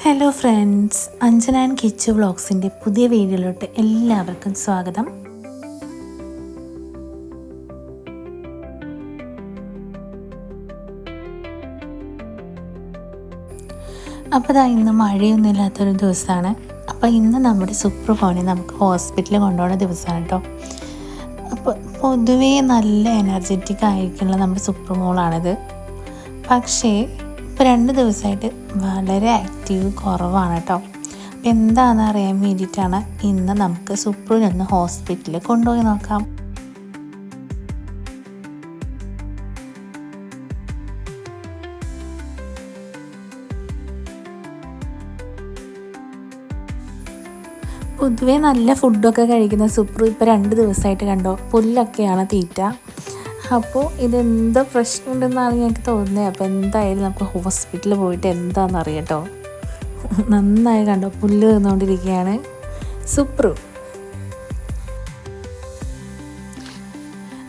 Hello friends Anjana and Kichu വ്ളോഗ്സിന്റെ പുതിയ വീഡിയോയിലോട്ട് എല്ലാവർക്കും സ്വാഗതം. അപ്പോൾ ഇതാ ഇന്ന് മഴയൊന്നും ഇല്ലാത്തൊരു ദിവസമാണ് അപ്പോൾ ഇന്ന് നമ്മുടെ സൂപ്പർ ഫോണിൽ നമുക്ക് ഹോസ്പിറ്റലിൽ കൊണ്ടുപോകുന്ന ദിവസമാണ് കേട്ടോ അപ്പോൾ പൊതുവേ നല്ല എനർജറ്റിക് ആയിരിക്കുന്ന നമ്മുടെ സൂപ്പർ മോളാണിത് പക്ഷേ ഇപ്പോൾ രണ്ട് ദിവസമായിട്ട് വളരെ ആക്റ്റീവ് കുറവാണ് കേട്ടോ അപ്പോൾ എന്താണെന്ന് അറിയാൻ വേണ്ടിയിട്ടാണ് ഇന്ന് നമുക്ക് സുപ്രുവിനൊന്ന് ഹോസ്പിറ്റലിൽ കൊണ്ടുപോയി നോക്കാം. പൊതുവേ നല്ല ഫുഡൊക്കെ കഴിക്കുന്ന സുപ്രു ഇപ്പോൾ രണ്ട് ദിവസമായിട്ട് കണ്ടോ? പുല്ലൊക്കെയാണ് തീറ്റ. അപ്പോൾ ഇതെന്തോ പ്രശ്നമുണ്ടെന്നാണ് ഞങ്ങൾക്ക് തോന്നുന്നത്. അപ്പോൾ എന്തായാലും നമുക്ക് ഹോസ്പിറ്റലിൽ പോയിട്ട് എന്താണെന്ന് അറിയട്ടോ നന്നായി കണ്ടോ? പുല്ല് തിന്നുകൊണ്ടിരിക്കുകയാണ് സുപ്രു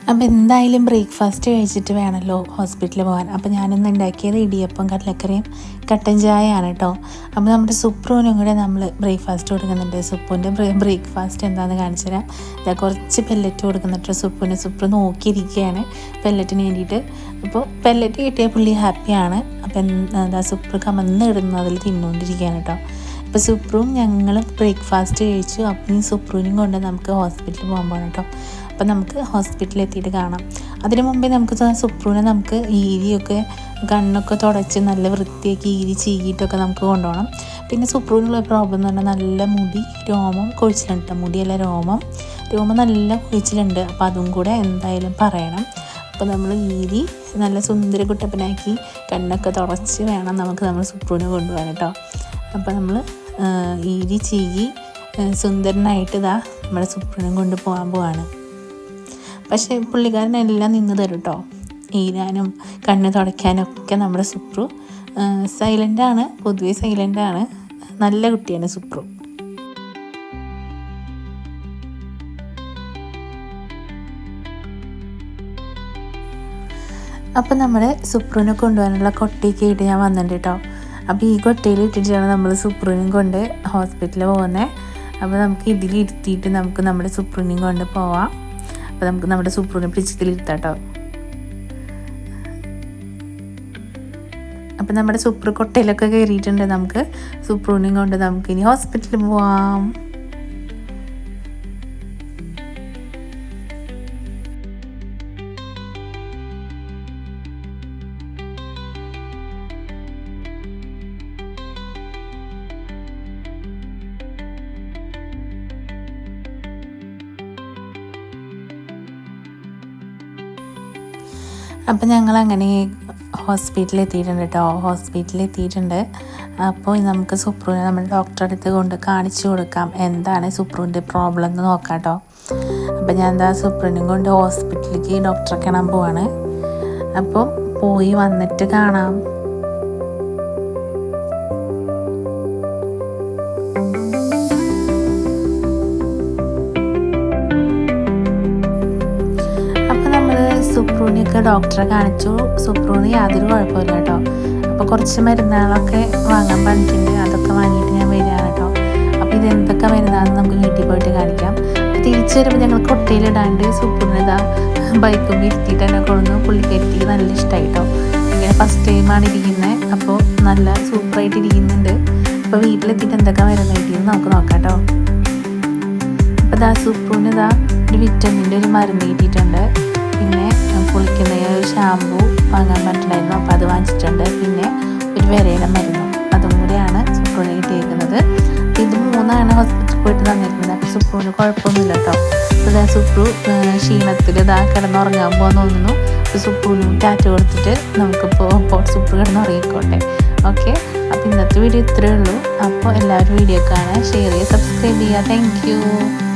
അപ്പോൾ എന്തായാലും ബ്രേക്ക്ഫാസ്റ്റ് കഴിച്ചിട്ട് വേണമല്ലോ ഹോസ്പിറ്റലിൽ പോകാൻ. അപ്പോൾ ഞാനിന്ന് ഉണ്ടാക്കിയത് ഇടിയപ്പം കടലക്കറിയും കട്ടൻ ചായയാണ് കേട്ടോ അപ്പോൾ നമ്മുടെ സുപ്രൂനും കൂടെ നമ്മൾ ബ്രേക്ക്ഫാസ്റ്റ് കൊടുക്കുന്നുണ്ട്. സുപ്പുവിന്റെ ബ്രേക്ക്ഫാസ്റ്റ് എന്താണെന്ന് കാണിച്ചു തരാം ഇതാ കുറച്ച് പെല്ലറ്റ് കൊടുക്കുന്നുണ്ട് സുപ്പുവിന് സുപ്രു നോക്കിയിരിക്കുകയാണ് പെല്ലറ്റിന് വേണ്ടിയിട്ട്. അപ്പോൾ പെല്ലറ്റ് കിട്ടിയ പുള്ളി ഹാപ്പിയാണ് അപ്പം എന്താ സുപ്രു കമന്ന് ഇടുന്നതിൽ തിന്നുകൊണ്ടിരിക്കുകയാണ് കേട്ടോ അപ്പോൾ സുപ്രുവും ഞങ്ങൾ ബ്രേക്ക്ഫാസ്റ്റ് കഴിച്ചു. അപ്പം ഈ സുപ്രുവിനും കൊണ്ട് നമുക്ക് ഹോസ്പിറ്റലിൽ പോകാൻ പോകണം കേട്ടോ അപ്പം നമുക്ക് ഹോസ്പിറ്റലിൽ എത്തിയിട്ട് കാണാം. അതിനു മുമ്പേ നമുക്ക് സുപ്രൂനെ നമുക്ക് ഈരിയൊക്കെ കണ്ണൊക്കെ തുടച്ച് നല്ല വൃത്തിയാക്കി ഈരി ചീകിയിട്ടൊക്കെ നമുക്ക് കൊണ്ടുപോകണം. പിന്നെ സുപ്രൂനുള്ള പ്രോബ്ലം എന്ന് പറഞ്ഞാൽ നല്ല മുടി രോമം കൊഴിച്ചിലുണ്ട് മുടിയല്ല രോമം. രോമം നല്ല കൊഴിച്ചിലുണ്ട്. അപ്പോൾ അതും കൂടെ എന്തായാലും പറയണം. അപ്പോൾ നമ്മൾ ഈരി നല്ല സുന്ദര കുട്ടപ്പനാക്കി കണ്ണൊക്കെ തുടച്ച് വേണം നമുക്ക് നമ്മൾ സുപ്രുവിനെ കൊണ്ടുപോകാൻ കേട്ടോ. അപ്പോൾ നമ്മൾ ഈരി ചീകി സുന്ദരനായിട്ട് ഇതാ നമ്മുടെ സുപ്രുവിനെ കൊണ്ട് പോകാൻ പോവാണ്. പക്ഷേ പുള്ളിക്കാരനെല്ലാം നിന്ന് തരും കേട്ടോ. ഈരാനും കണ്ണ് തുടയ്ക്കാനും ഒക്കെ നമ്മുടെ സുപ്രു സൈലന്റാണ് പൊതുവേ സൈലന്റാണ് നല്ല കുട്ടിയാണ് സുപ്രു. അപ്പം നമ്മൾ സുപ്രുവിനെ കൊണ്ടുപോകാനുള്ള കൊട്ടയ്ക്ക് ഇട്ട് ഞാൻ വന്നിട്ടുണ്ട് കേട്ടോ. അപ്പോൾ ഈ കൊട്ടയിൽ ഇട്ടിട്ടാണ് നമ്മൾ സുപ്രുവിനും കൊണ്ട് ഹോസ്പിറ്റലിൽ പോകുന്നത് അപ്പോൾ നമുക്ക് ഇതിലിരുത്തിയിട്ട് നമുക്ക് നമ്മുടെ സുപ്രുവിനെയും കൊണ്ട് പോവാം. അപ്പോൾ നമുക്ക് നമ്മുടെ സുപ്രുവിനെ പിടിച്ചതിലിരുത്താം കേട്ടോ. അപ്പം നമ്മുടെ സൂപ്പർ കൊട്ടയിലൊക്കെ കയറിയിട്ടുണ്ട് നമുക്ക്. സുപ്രുവിനെയും കൊണ്ട് നമുക്ക് ഇനി ഹോസ്പിറ്റലിൽ പോവാം. അപ്പം ഞങ്ങൾ അങ്ങനെ ഹോസ്പിറ്റലിൽ എത്തിയിട്ടുണ്ട് കേട്ടോ ഹോസ്പിറ്റലിൽ എത്തിയിട്ടുണ്ട് അപ്പോൾ നമുക്ക് സുപ്രുവിനെ നമ്മുടെ ഡോക്ടറെ അടുത്ത് കൊണ്ട് കാണിച്ചു കൊടുക്കാം. എന്താണ് സുപ്രുവിന്റെ പ്രോബ്ലം എന്ന് നോക്കാം കേട്ടോ അപ്പോൾ ഞാൻ എന്താ സുപ്രുവിനും കൊണ്ട് ഹോസ്പിറ്റലിലേക്ക് ഡോക്ടറെ കാണാൻ പോവാണ്. അപ്പോൾ പോയി വന്നിട്ട് കാണാം. സുപ്രൂണിയൊക്കെ ഡോക്ടറെ കാണിച്ചു. സുപ്രൂന്ന് യാതൊരു കുഴപ്പമില്ല കേട്ടോ. അപ്പോൾ കുറച്ച് മരുന്നുകളൊക്കെ വാങ്ങാൻ പറഞ്ഞിട്ടുണ്ട്. അതൊക്കെ വാങ്ങിയിട്ട് ഞാൻ വരികയാണ് കേട്ടോ. അപ്പോൾ ഇത് എന്തൊക്കെ മരുന്നാണെന്ന് നമുക്ക് വീട്ടിൽ പോയിട്ട് കാണിക്കാം. തിരിച്ചു വരുമ്പോൾ ഞങ്ങൾ കൊട്ടയിലിടാണ്ട് സുപ്രൂണിതാ ബൈക്കും ഇരുത്തിയിട്ട് തന്നെ കൊണ്ടുവന്നു. പുള്ളിക്കാരിക്ക് നല്ല ഇഷ്ടമായി കേട്ടോ. ഇങ്ങനെ ഫസ്റ്റ് ടൈമാണ് ഇരിക്കുന്നത് അപ്പോൾ നല്ല സൂപ്പറായിട്ട് ഇരിക്കുന്നുണ്ട്. അപ്പോൾ വീട്ടിലെത്തിയിട്ട് എന്തൊക്കെ മരുന്ന് കിട്ടിയെന്ന് നമുക്ക് നോക്കാം കേട്ടോ. അപ്പോൾ ദാ സുപ്രൂന് ഇതാ ഒരു വിറ്റമിന്റെ ഒരു മരുന്ന് കിട്ടിയിട്ടുണ്ട്. പിന്നെ കുളിക്കുന്ന ഒരു ഷാമ്പു വാങ്ങാൻ പറ്റുണ്ടായിരുന്നു അപ്പോൾ അത് വാങ്ങിച്ചിട്ടുണ്ട്. പിന്നെ ഒരു വിരയുടെ മരുന്നും അതും കൂടിയാണ് സുപ്രൂന് കിട്ടിയിരിക്കുന്നത് ഇത് മൂന്നാണ് ഹോസ്പിറ്റലിൽ പോയിട്ട് തന്നിരിക്കുന്നത്. അപ്പോൾ സുപ്രൂന് കുഴപ്പമൊന്നുമില്ല കേട്ടോ. ഇതാ സുപ്രു ക്ഷീണത്തിൽ ഇതാ കിടന്നുറങ്ങാൻ പോകാൻ തോന്നുന്നു അപ്പോൾ സുപ്രൂനും ടാറ്റ കൊടുത്തിട്ട് നമുക്കിപ്പോൾ ഇപ്പോൾ സുപ്രു കിടന്നുറങ്ങിക്കോട്ടെ. ഓക്കെ? അപ്പോൾ ഇന്നത്തെ വീഡിയോ ഇത്രയേ ഉള്ളൂ. അപ്പോൾ എല്ലാവരും വീഡിയോ കാണാൻ ഷെയർ ചെയ്യുക സബ്സ്ക്രൈബ് ചെയ്യുക. താങ്ക്